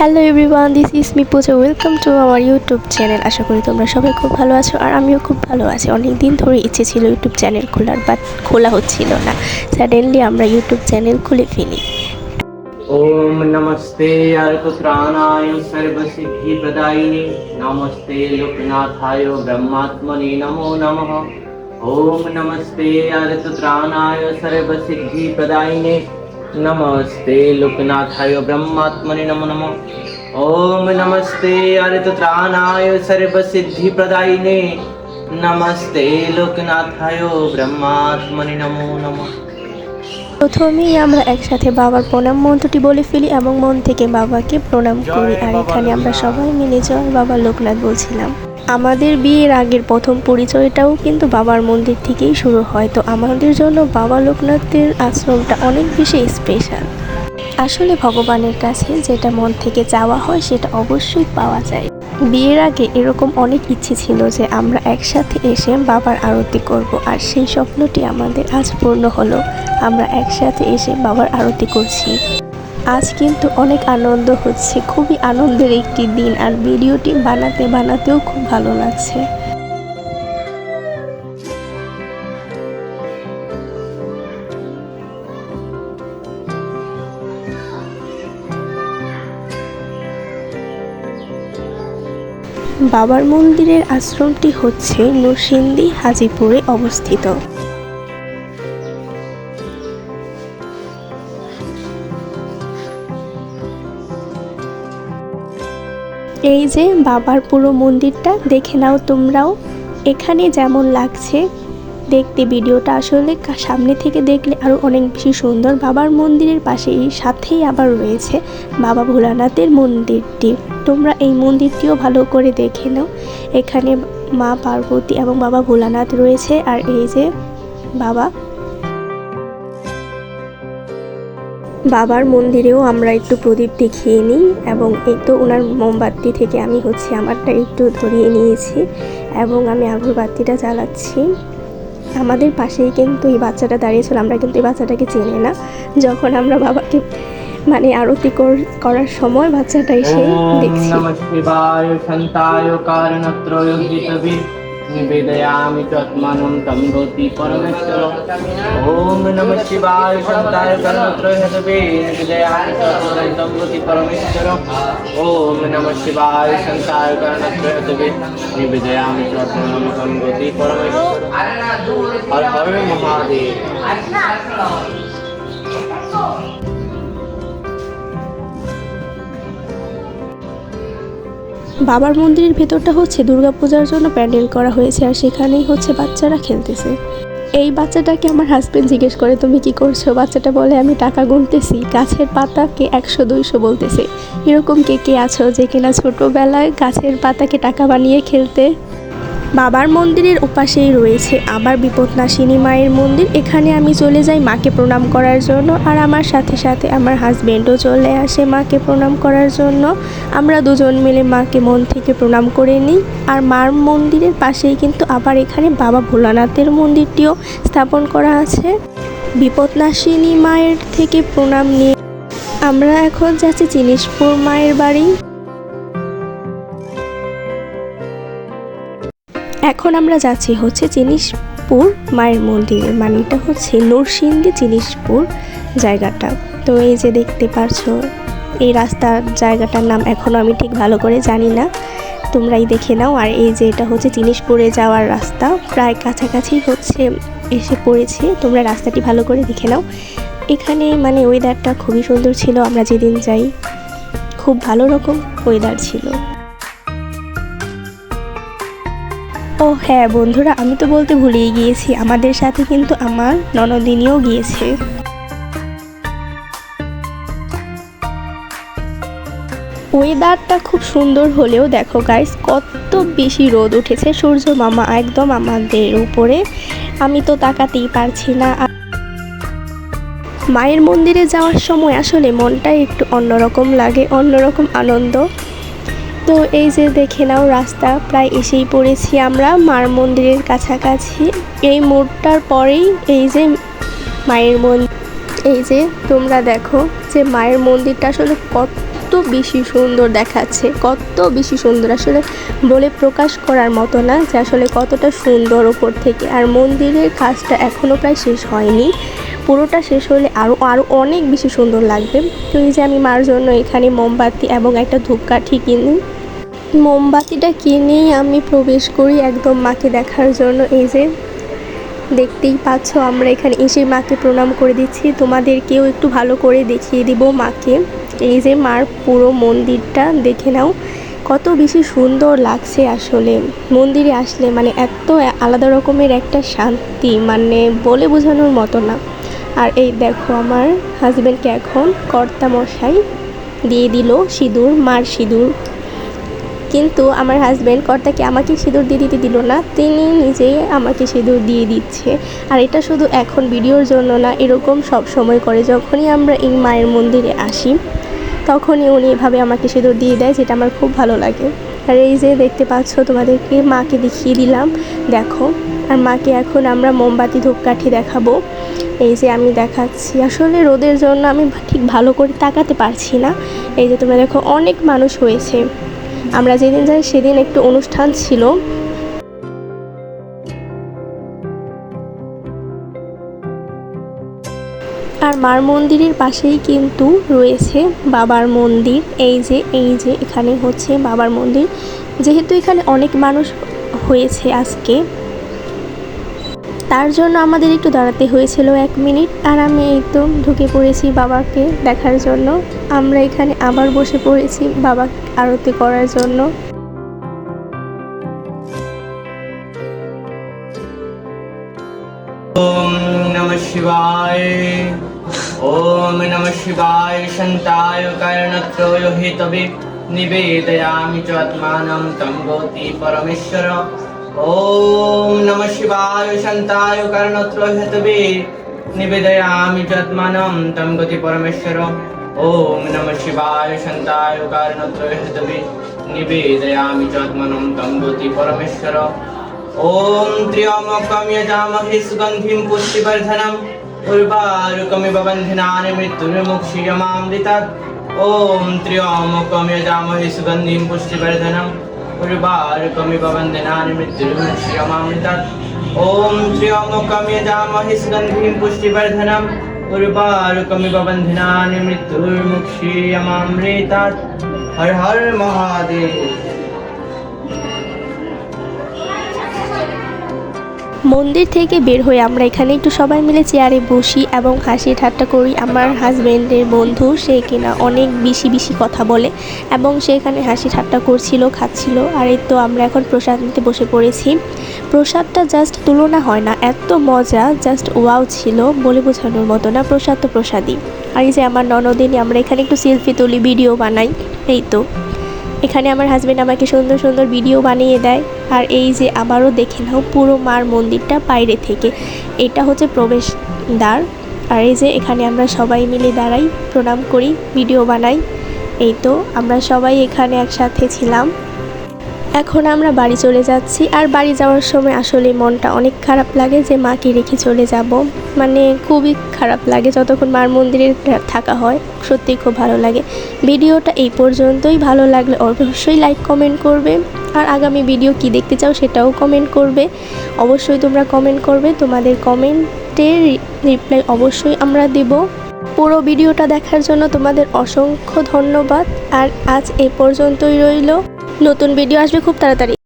Hello everyone this is me Puja welcome to আমার YouTube channel আশা করি তোমরা সবাই খুব ভালো আছো আর আমিও খুব ভালো আছি। অনেক দিন ধরে ইচ্ছে ছিল ইউটিউব চ্যানেল খোলার বাট খোলা হচ্ছিল না। সাডেনলি আমরা ইউটিউব চ্যানেল খুলে ফেলি। ওম নমস্তে অর্কুত্রাণায় সর্বসিদ্ধি প্রদায়িনী। নমস্তে, লোকনাথায় ব্রহ্মাত্মনে নমো নমঃ। ওম নমস্তে অর্কুত্রাণায় সর্বসিদ্ধি প্রদায়িনী। नमस्ते लोकनाथाय ब्रह्मात्मने नमो नमः ॐ नमस्ते अल्पत्राणाय सर्वसिद्धिप्रदायिने नमस्ते लोकनाथाय ब्रह्मात्मने नमो नमः প্রথমেই আমরা একসাথে বাবার প্রণাম মন্ত্রটি বলে ফেলি এবং মন থেকে বাবাকে প্রণাম করি আর এখানে আমরা সবাই মিলে জয় বাবা লোকনাথ বলছিলাম আমাদের বিয়ের আগের প্রথম পরিচয়টাও কিন্তু বাবার মন্দির থেকেই শুরু হয়। তো আমাদের জন্য বাবা লোকনাথের আশ্রমটা অনেক বেশি স্পেশাল আসলে ভগবানের কাছে যেটা মন থেকে চাওয়া হয়, সেটা অবশ্যই পাওয়া যায়। বিয়ের আগে এরকম অনেক ইচ্ছে ছিল যে আমরা একসাথে এসে বাবার আরতি করব, আর সেই স্বপ্নটি আমাদের আজ পূর্ণ হলো। আমরা একসাথে এসে বাবার আরতি করছি। আজ কিন্তু অনেক আনন্দ হচ্ছে। খুবই আনন্দের একটি দিন আর ভিডিওটি বানাতে বানাতেও খুব ভালো লাগছে। বাবার মন্দিরের আশ্রমটি হচ্ছে নরসিংদী, হাজিপুরে অবস্থিত। এই যে বাবার পুরো মন্দিরটা, দেখে নাও তোমরাও। এখানে যেমন লাগছে, দেখতে ভিডিওটা আসলে সামনে থেকে দেখলে আরও অনেক বেশি সুন্দর। বাবার মন্দিরের পাশেই, সাথেই আবার রয়েছে বাবা ভোলানাথের মন্দিরটি। তোমরা এই মন্দিরটিও ভালো করে দেখে নাও। এখানে মা পার্বতী এবং বাবা ভোলানাথ রয়েছে, আর এই যে বাবা বাবার মন্দিরেও আমরা একটু প্রদীপ দেখিয়ে নিই এবং এই তো ওনার মোমবাতি থেকে আমি হচ্ছে আমারটা একটু ধরিয়ে নিয়েছি এবং আমি আগরবাতিটা জ্বালাচ্ছি। আমাদের পাশেই কিন্তু এই বাচ্চাটা দাঁড়িয়েছিল আমরা কিন্তু এই বাচ্চাটাকে চিনি না। যখন আমরা বাবাকে মানে আরতি কর- করার সময় বাচ্চাটা এসে দেখছি। निवेदयामि च आत्मानं तं रोति परमेश्वर। ॐ नमः शिवाय सन्ताय कर्मत्रय हतवे निवेदयामि च आत्मानं तं रोति परमेश्वर। ॐ नमः शिवाय सन्ताय कर्मत्रय हतवे निवेदयामि च आत्मानं तं रोति परमेश्वर। हर हर महादेव। বাবার মন্দিরের ভেতরটা হচ্ছে দুর্গাপূজার জন্য প্যান্ডেল করা হয়েছে আর সেখানেই হচ্ছে বাচ্চারা খেলতেছে। এই বাচ্চাটাকে আমার হাজব্যান্ড জিজ্ঞেস করে, তুমি কি করছ? বাচ্চাটা বলে, আমি টাকা গুনতেছি, গাছের পাতাকে একশো, দুইশো বলতেছে। এরকম কে কে আছো যে কিনা ছোটোবেলায় গাছের পাতাকে টাকা বানিয়ে খেলতে বাবার মন্দিরের ওপাশেই রয়েছে। আবার বিপদনাশিনী মায়ের মন্দির, এখানে আমি চলে যাই মাকে প্রণাম করার জন্য। আর আমার সাথে সাথে আমার হাজব্যান্ডও চলে আসে মাকে প্রণাম করার জন্য। আমরা দুজন মিলে মাকে মন থেকে প্রণাম করে নিই। আর মার মন্দিরের পাশেই কিন্তু আবার এখানে বাবা ভোলানাথের মন্দিরটিও স্থাপন করা আছে। বিপদনাশিনী মায়ের থেকে প্রণাম নিয়ে আমরা এখন যাচ্ছি জিনিসপুর মায়ের বাড়ি। এখন আমরা যাচ্ছি হচ্ছে জিনিসপুর মায়ের মন্দিরে মানে এটা হচ্ছে নরসিংদী জিনিসপুর জায়গাটা। তো এই যে দেখতে পারছ, এই রাস্তার জায়গাটার নাম এখনও আমি ঠিক ভালো করে জানি না। তোমরাই দেখে নাও। আর এই যে এটা হচ্ছে জিনিসপুরে যাওয়ার রাস্তা, প্রায় কাছাকাছি হচ্ছে এসে পড়েছে। তোমরা রাস্তাটি ভালো করে দেখে নাও। এখানে মানে ওয়েদারটা খুবই সুন্দর ছিল, আমরা যেদিন যাই, খুব ভালো রকম ওয়েদার ছিল। ও হ্যাঁ বন্ধুরা, আমি তো বলতে ভুলেই গিয়েছি, আমাদের সাথে কিন্তু আমার ননদিনীও গিয়েছে। ওয়েদারটা খুব সুন্দর হলেও দেখো গাইস কত বেশি রোদ উঠেছে, সূর্য মামা একদম আমাদের উপরে। আমি তো তাকাতেই পারছি না। মায়ের মন্দিরে যাওয়ার সময় আসলে মনটা একটু অন্যরকম লাগে, অন্যরকম আনন্দ। তো এই যে দেখে নাও রাস্তা, প্রায় এসেই পড়েছি আমরা মার মন্দিরের কাছাকাছি। এই মোড়টার পরেই এই যে মায়ের মন্দির। এই যে তোমরা দেখো যে মায়ের মন্দিরটা আসলে কত বেশি সুন্দর দেখাচ্ছে, কত বেশি সুন্দর। আসলে বলে প্রকাশ করার মতো না যে আসলে কতটা সুন্দর ওপর থেকে। আর মন্দিরের কাজটা এখনও প্রায় শেষ হয়নি। পুরোটা শেষ হলে আরও আরও অনেক বেশি সুন্দর লাগবে। তো এই যে আমি মার জন্য এখানে মোমবাতি এবং একটা ধূপকাঠি কিনি। মোমবাতিটা কিনেই আমি প্রবেশ করি একদম মাকে দেখার জন্য। এই যে, দেখতেই পাচ্ছ আমরা এখানে এসে মাকে প্রণাম করে দিচ্ছি। তোমাদেরকেও একটু ভালো করে দেখিয়ে দিব মাকে। এই যে, মার পুরো মন্দিরটা দেখে নাও। কত বেশি সুন্দর লাগছে আসলে। মন্দিরে আসলে মানে এত আলাদা রকমের একটা শান্তি মানে বলে বোঝানোর মতো না। আর এই দেখো, আমার হাজব্যান্ডকে এখন কর্তা মশাই দিয়ে দিল সিঁদুর, মার সিঁদুর। কিন্তু আমার হাজব্যান্ড কর্তাকে আমাকে সিঁদুর দিয়ে দিতে দিল না, তিনি নিজেই আমাকে সিঁদুর দিয়ে দিচ্ছে। আর এটা শুধু এখন ভিডিওর জন্য না, এরকম সব সময় করে যখনই আমরা এই মায়ের মন্দিরে আসি, তখনই উনি এভাবে আমাকে সিঁদুর দিয়ে দেয়, যেটা আমার খুব ভালো লাগে। আর এই যে দেখতে পাচ্ছ, তোমাদেরকে মাকে দেখিয়ে দিলাম, দেখো। আর মাকে এখন আমরা মোমবাতি, ধূপকাঠি দেখাবো। এই যে আমি দেখাচ্ছি, আসলে রোদের জন্য আমি ঠিক ভালো করে তাকাতে পারছি না। এই যে তোমরা দেখো, অনেক মানুষ হয়েছে। আমরা যেদিন যাই সেদিন একটু অনুষ্ঠান ছিল। আর মার মন্দিরের পাশেই কিন্তু রয়েছে বাবার মন্দির। এই যে এই যে, এখানে হচ্ছে বাবার মন্দির। যেহেতু এখানে অনেক মানুষ হয়েছে আজকে তার জন্য আমাদের একটু দাঁড়াতে হয়েছিল এক মিনিট আর আমি একদম ঢুকে পড়েছি বাবাকে দেখার জন্য। আমরা এখানে আবার বসে পড়েছি বাবা আরতি করার জন্য। ওম নম শিবায়, ওম নম শিবায়, শান্তায় কর্ণত্রয় হেতবে নিবেদয়ামি চ আত্মানম তম পরমেশ্বর। ওম নম শিবায় শান্তায় কারণত্র হেতবে নিবেদয়ামি যৎমানম তম গতি পরমেশ্বর। ওম নম শিবায় শান্তায় কারণত্র হেতবে নিবেদয়ামি যৎমানম তম গতি পরমেশ্বর। ওম ত্রিয়মকম যজামহে সুগন্ধিম পুষ্টিবর্ধনম। উর্বারুকমিব বন্ধনানি মৃত্যুর্মুক্ষিয়মামৃতাৎ। ওম ত্রিয়মকম যজামহে সুগন্ধিম পুষ্টিবর্ধনম। सुगन्धिं पुष्टिवर्धनम् उर्वारुकमिव बन्धनानि मृत्युर्मुक्षीयमामृतात् ॐ त्र्यम्बकं यजामहे सुगन्धिं पुष्टिवर्धनम् उर्वारुकमिव बन्धनानि मृत्युर्मुक्षीयमामृतात् हर हर महादेव মন্দির থেকে বের হয়ে আমরা এখানে একটু সবাই মিলে চেয়ারে বসি এবং হাসি ঠাট্টা করি। আমার হাজব্যান্ডের বন্ধু, সে কিনা অনেক বেশি বেশি কথা বলে এবং সে এখানে হাসি ঠাট্টা করছিল, খাচ্ছিল। আর এই তো আমরা এখন প্রসাদ নিতে বসে পড়েছি। প্রসাদটা জাস্ট তুলনা হয় না, এত মজা জাস্ট ওয়াও ছিল বলে বোঝানোর মতো না, প্রসাদ তো প্রসাদই। আর এই যে আমার ননদিনী, আমরা এখানে একটু সেলফি তুলি ভিডিও বানাই, এই তো। এখানে আমার হাজব্যান্ড আমাকে সুন্দর সুন্দর ভিডিও বানিয়ে দেয়। আর এই যে আবারও দেখে নাও পুরো মার মন্দিরটা বাইরে থেকে। এটা হচ্ছে প্রবেশ দ্বার। আর এই যে এখানে আমরা সবাই মিলে দাঁড়াই, প্রণাম করি ভিডিও বানাই। এই তো আমরা সবাই এখানে একসাথে ছিলাম। এখন আমরা বাড়ি চলে যাচ্ছি, আর বাড়ি যাওয়ার সময় আসলে মনটা অনেক খারাপ লাগে যে মাকে রেখে চলে যাব। মানে খুবই খারাপ লাগে যতক্ষণ মার মন্দিরে থাকা হয় সত্যি খুব ভালো লাগে। ভিডিওটা এই পর্যন্তই, ভালো লাগলে অবশ্যই লাইক কমেন্ট করবে। আর আগামী ভিডিও কি দেখতে চাও সেটাও কমেন্ট করবে। অবশ্যই তোমরা কমেন্ট করবে, তোমাদের কমেন্টের রিপ্লাই অবশ্যই আমরা দেব। পুরো ভিডিওটা দেখার জন্য তোমাদের অসংখ্য ধন্যবাদ। আর আজ এ পর্যন্তই রইল। নতুন ভিডিও আসবে খুব তাড়াতাড়ি।